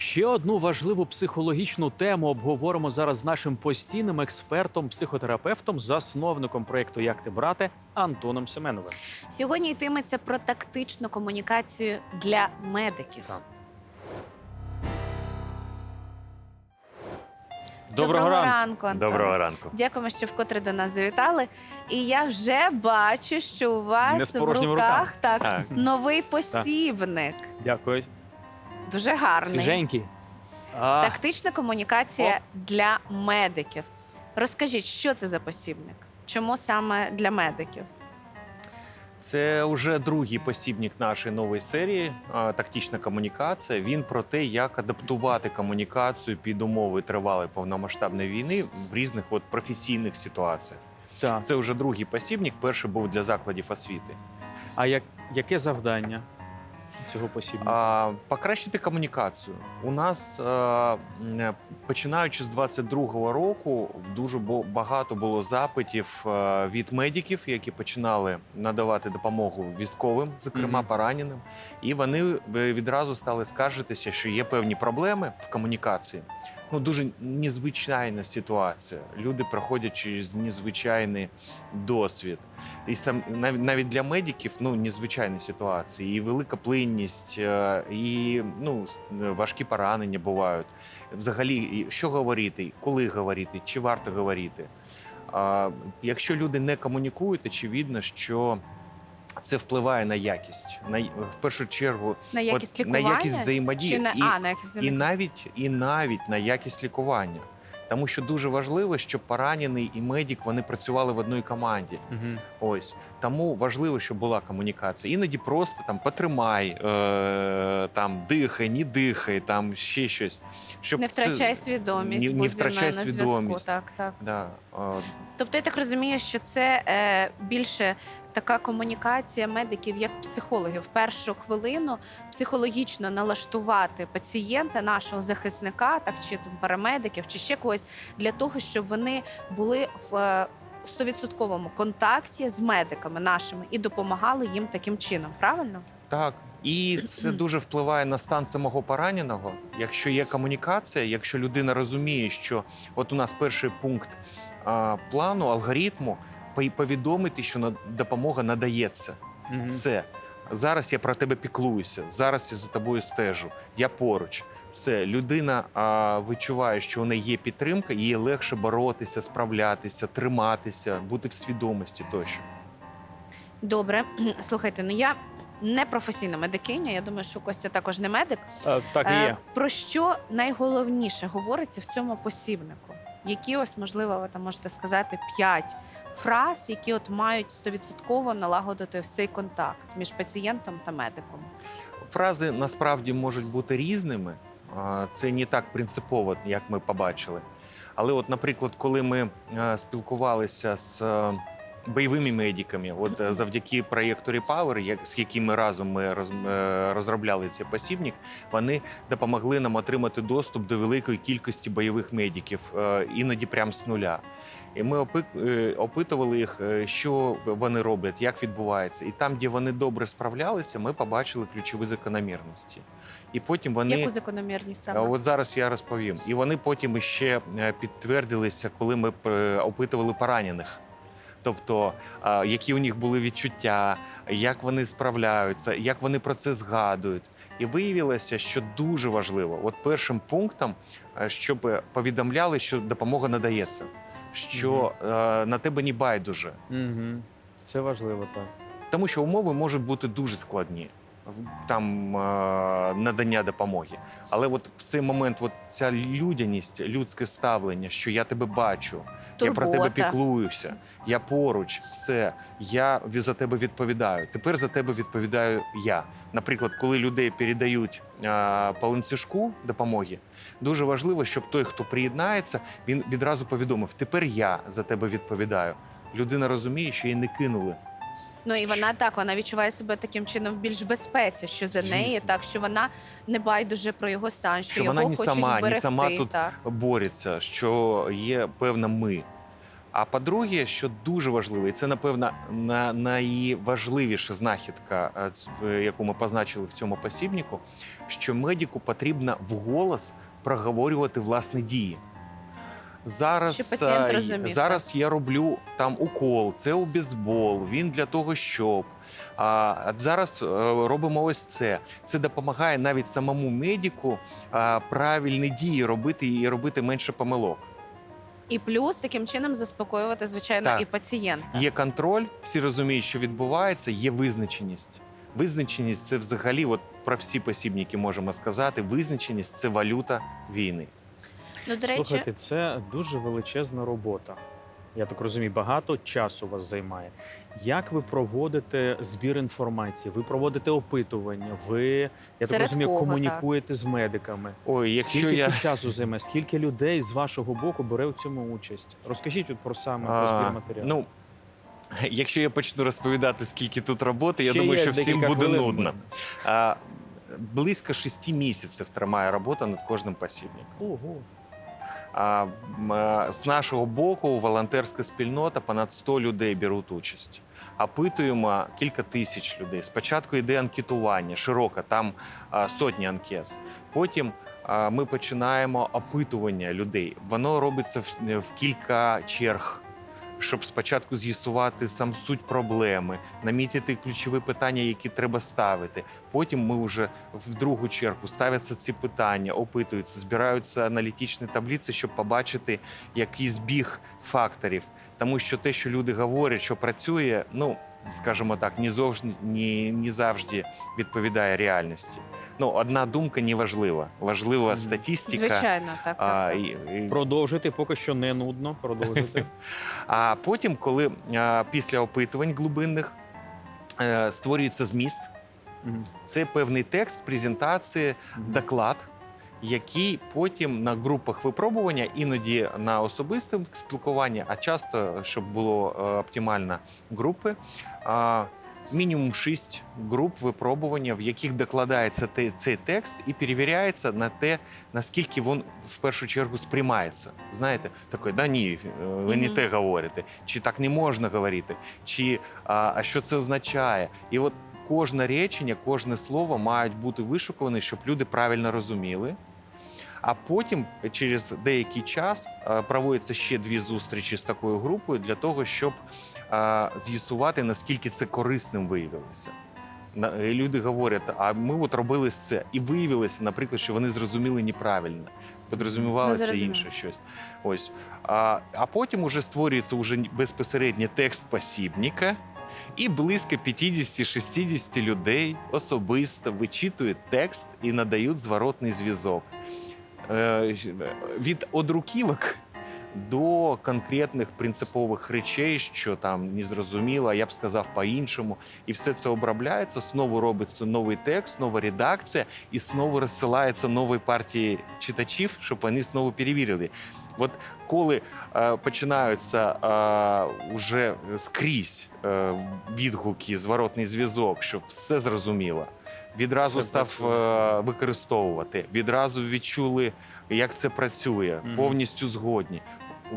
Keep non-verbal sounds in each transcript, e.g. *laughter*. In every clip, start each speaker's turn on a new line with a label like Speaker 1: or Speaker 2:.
Speaker 1: Ще одну важливу психологічну тему обговоримо зараз з нашим постійним експертом, психотерапевтом, засновником проєкту Як ти брате Антоном Семеновим.
Speaker 2: Сьогодні йтиметься про тактичну комунікацію для медиків.
Speaker 1: Так.
Speaker 2: ранку, Антон.
Speaker 3: Доброго ранку.
Speaker 2: Дякуємо, що вкотре до нас завітали. І я вже бачу, що у вас в
Speaker 1: порожніми
Speaker 2: руках так,
Speaker 3: Так.
Speaker 2: новий посібник.
Speaker 1: Дякую.
Speaker 2: Дуже гарний.
Speaker 1: Свіженький. А,
Speaker 2: Тактична комунікація для медиків. Розкажіть, що це за посібник? Чому саме для медиків?
Speaker 3: Це вже другий посібник нашої нової серії а, тактична комунікація. Він про те, як адаптувати комунікацію під умови тривалої повномасштабної війни в різних от професійних ситуаціях.
Speaker 1: так.
Speaker 3: Це вже другий посібник. Перший був для закладів освіти.
Speaker 1: а як, яке завдання цього посібника?
Speaker 3: А, покращити комунікацію. У нас, а, починаючи з 22-го року, дуже багато було запитів від медиків, які починали надавати допомогу військовим, зокрема
Speaker 1: Мгм.
Speaker 3: пораненим. І вони е, відразу стали скаржитися, що є певні проблеми в комунікації. Ну, дуже незвичайна ситуація. Люди проходять через незвичайний досвід. І сам навіть для медиків ну незвичайні ситуації, і велика плинність, е, і ну важкі поранення бувають. Взагалі, що говорити, коли говорити, чи варто говорити. Якщо люди не комунікують, очевидно, що це впливає на якість. На в першу чергу,
Speaker 2: На якість
Speaker 3: от, на якість взаємодії
Speaker 2: Чи на,
Speaker 3: і,
Speaker 2: а, на якість
Speaker 3: і навіть і навіть на якість лікування. Тому що дуже важливо, щоб поранений і медик вони працювали в одній команді.
Speaker 1: Угу.
Speaker 3: Ось тому важливо, щоб була комунікація. Іноді просто там потримай, е, там дихай, не дихай, там ще щось. Щоб
Speaker 2: Не втрачай свідомість,
Speaker 3: не, не
Speaker 2: будь зі мною
Speaker 3: втрачай
Speaker 2: на зв'язку.
Speaker 3: свідомість.
Speaker 2: Так, так.
Speaker 3: Да,
Speaker 2: Тобто я так розумію, що це е, більше така комунікація медиків як психологів. В першу хвилину психологічно налаштувати пацієнта, нашого захисника, так чи там парамедиків, чи ще когось для того, щоб вони були в е, стовідсотковому контакті з медиками нашими і допомагали їм таким чином. Правильно?
Speaker 3: так. І це дуже впливає на стан самого пораненого. Якщо є комунікація, якщо людина розуміє, що от у нас перший пункт а, плану, алгоритму, повідомити, що на- допомога надається.
Speaker 1: Мгм.
Speaker 3: Все. Зараз я про тебе піклуюся. Зараз я за тобою стежу. Я поруч. Все, людина а, відчуває, що у неї є підтримка, їй легше боротися, справлятися, триматися, бути в свідомості тощо.
Speaker 2: Добре, *clears throat* слухайте, ну я не професійна медикиня. Я думаю, що Костя також не медик.
Speaker 1: А, так і
Speaker 2: Е,
Speaker 1: є.
Speaker 2: Про що найголовніше говориться в цьому посібнику? Які ось, можливо, ви там можете сказати п'ять фраз, які от мають стовідсотково налагодити ось цей контакт між пацієнтом та медиком?
Speaker 3: Фрази насправді можуть бути різними. а, Це не так принципово, як ми побачили. Але, от, наприклад, коли ми е, спілкувалися з е, бойовими медиками, от е, завдяки проєкту Repower, як з якими разом ми роз, е, розробляли цей посібник, вони допомогли нам отримати доступ до великої кількості бойових медиків, е, іноді прямо з нуля. І ми опи- опитували їх, що вони роблять, як відбувається. І там, де вони добре справлялися, ми побачили ключові закономірності. І потім вони
Speaker 2: Яку закономірність саме?
Speaker 3: От зараз я розповім. І вони потім іще е, підтвердилися, коли ми опитували поранених. Тобто, які у них були відчуття, як вони справляються, як вони про це згадують. І виявилося, що дуже важливо, от першим пунктом, е, щоб повідомляли, що допомога надається, що угу. на тебе не байдуже.
Speaker 1: Угу. Це важливо, так.
Speaker 3: Тому що умови можуть бути дуже складні. Там е, надання допомоги. Але от в цей момент, от ця людяність, людське ставлення, що я тебе бачу, я про тебе піклуюся, я поруч, все, я за тебе відповідаю. Тепер за тебе відповідаю я. Наприклад, коли людей передають е, по ланцюжку допомоги, дуже важливо, щоб той, хто приєднається, він відразу повідомив: тепер я за тебе відповідаю. Людина розуміє, що її не кинули.
Speaker 2: Ну і вона так, вона відчуває себе таким чином в більш безпеці, що за неї, так що вона не байдуже про його стан, що,
Speaker 3: Що
Speaker 2: його
Speaker 3: вона не
Speaker 2: хочуть
Speaker 3: сама, не
Speaker 2: зберегти.
Speaker 3: сама тут
Speaker 2: так.
Speaker 3: борються, що є певна ми. А по-друге, що дуже важливо, і це напевно на найважливіша знахідка, е, яку ми позначили в цьому посібнику, що медику потрібно вголос проговорювати власні дії. Зараз,
Speaker 2: розумів,
Speaker 3: зараз я роблю там укол, це обізбол, він для того, щоб. А зараз е, робимо ось це. Це допомагає навіть самому медику а, правильні дії робити і робити менше помилок.
Speaker 2: І плюс таким чином заспокоювати, звичайно,
Speaker 3: Так.
Speaker 2: і пацієнта.
Speaker 3: Є контроль, всі розуміють, що відбувається, є визначеність. Визначеність це взагалі, от про всі посібники можемо сказати. Визначеність це валюта війни.
Speaker 2: Ну, до речі,
Speaker 1: Слухайте, це дуже величезна робота. Я так розумію, багато часу вас займає. Як ви проводите збір інформації? Ви проводите опитування? Ви я так
Speaker 2: Серед
Speaker 1: розумію,
Speaker 2: кого,
Speaker 1: комунікуєте з медиками?
Speaker 3: Ой, якщо
Speaker 1: Скільки
Speaker 3: я
Speaker 1: це часу займе? Скільки людей з вашого боку бере в цьому участь? Розкажіть от про саме про збір
Speaker 3: А,
Speaker 1: матеріалу.
Speaker 3: ну. Якщо я почну розповідати, скільки тут роботи, я
Speaker 1: Ще
Speaker 3: думаю,
Speaker 1: є
Speaker 3: що всім
Speaker 1: декілька
Speaker 3: буде
Speaker 1: хвилин
Speaker 3: нудно. А, близько шести місяців тримає робота над кожним посібником.
Speaker 1: Ого.
Speaker 3: А, з нашого боку, волонтерська спільнота, понад 100 людей беруть участь. Опитуємо кілька тисяч людей. Спочатку йде анкетування, широко, там сотні анкет. Потім ми починаємо опитування людей. Воно робиться в кілька черг. Щоб спочатку з'ясувати сам суть проблеми, намітити ключові питання, які треба ставити. Потім ми вже в другу чергу ставляться ці питання, опитуються, збираються аналітичні таблиці, щоб побачити який збіг факторів. Тому що те, що люди говорять, що працює, ну скажімо так, не завжди, не, не завжди відповідає реальності. Ну, одна думка не важлива. Важлива статистика.
Speaker 2: звичайно, так. так,
Speaker 3: А,
Speaker 2: так.
Speaker 3: і, і-
Speaker 1: Продовжити поки що не нудно. Продовжити. *laughs*
Speaker 3: а потім, коли а, після опитувань глибинних е, створюється зміст, це певний текст, презентації, доклад, який потім на групах випробування, іноді на особистому спілкуванні, а часто, щоб було е, оптимально, групи. Мінімум шість груп випробування, в яких докладається цей текст і перевіряється на те, наскільки він в першу чергу сприймається. Знаєте, такий, да ні, ви не те говорите, чи так не можна говорити, чи а, а що це означає? І от кожне речення, кожне слово мають бути вишукувані, щоб люди правильно розуміли. А потім, через деякий час, е, проводяться ще дві зустрічі з такою групою для того, щоб е, з'ясувати, наскільки це корисним виявилося. Люди говорять, а ми от робили це, і виявилося, наприклад, що вони зрозуміли неправильно, підрозумівалося інше щось. Ось. А, а потім уже створюється уже безпосередньо текст посібника, і близько 50-60 людей особисто вичитують текст і надають зворотний зв'язок. Е, Від одруківок до конкретних принципових речей, що там незрозуміло, я б сказав по-іншому. І все це обробляється, знову робиться новий текст, нова редакція, і знову розсилається новій партії читачів, щоб вони знову перевірили. От коли е, починаються е, уже скрізь е, відгуки, зворотний зв'язок, щоб все зрозуміло. Відразу
Speaker 1: Все
Speaker 3: став е, використовувати, відразу відчули, як це працює,
Speaker 1: Мгм.
Speaker 3: повністю згодні.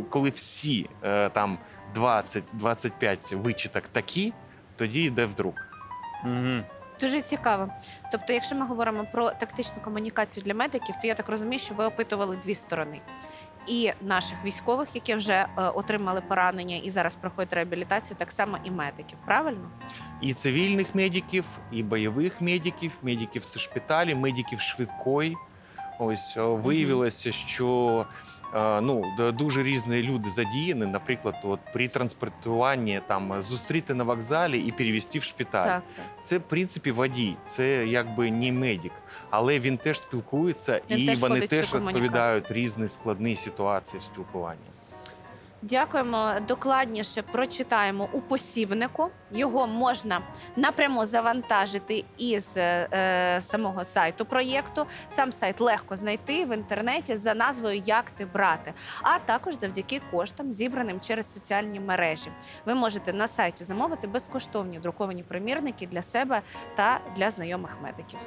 Speaker 3: Коли всі е, там 20-25 вичиток такі, тоді йде вдруг.
Speaker 1: Мгм.
Speaker 2: Дуже цікаво. Тобто, якщо ми говоримо про тактичну комунікацію для медиків, то я так розумію, що ви опитували дві сторони. І наших військових, які вже е, отримали поранення і зараз проходять реабілітацію, так само і медиків. Правильно?
Speaker 3: І цивільних медиків, і бойових медиків, медиків з шпиталі, медиків швидкої. Ось виявилося, що е, ну дуже різні люди задіяні. Наприклад, от при транспортуванні там зустріти на вокзалі і перевести в шпиталь.
Speaker 2: Так, так.
Speaker 3: Це в принципі водій, це якби не медик, але він теж спілкується
Speaker 2: Він
Speaker 3: і
Speaker 2: теж
Speaker 3: вони теж розповідають різні складні ситуації в спілкуванні.
Speaker 2: Дякуємо. Докладніше прочитаємо у посібнику. Його можна напряму завантажити із е, е, самого сайту проєкту. Сам сайт легко знайти в інтернеті за назвою Як ти брати, а також завдяки коштам, зібраним через соціальні мережі. Ви можете на сайті замовити безкоштовні друковані примірники для себе та для знайомих медиків.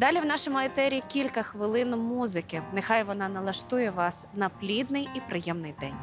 Speaker 2: Далі в нашому етері кілька хвилин музики. Нехай вона налаштує вас на плідний і приємний день.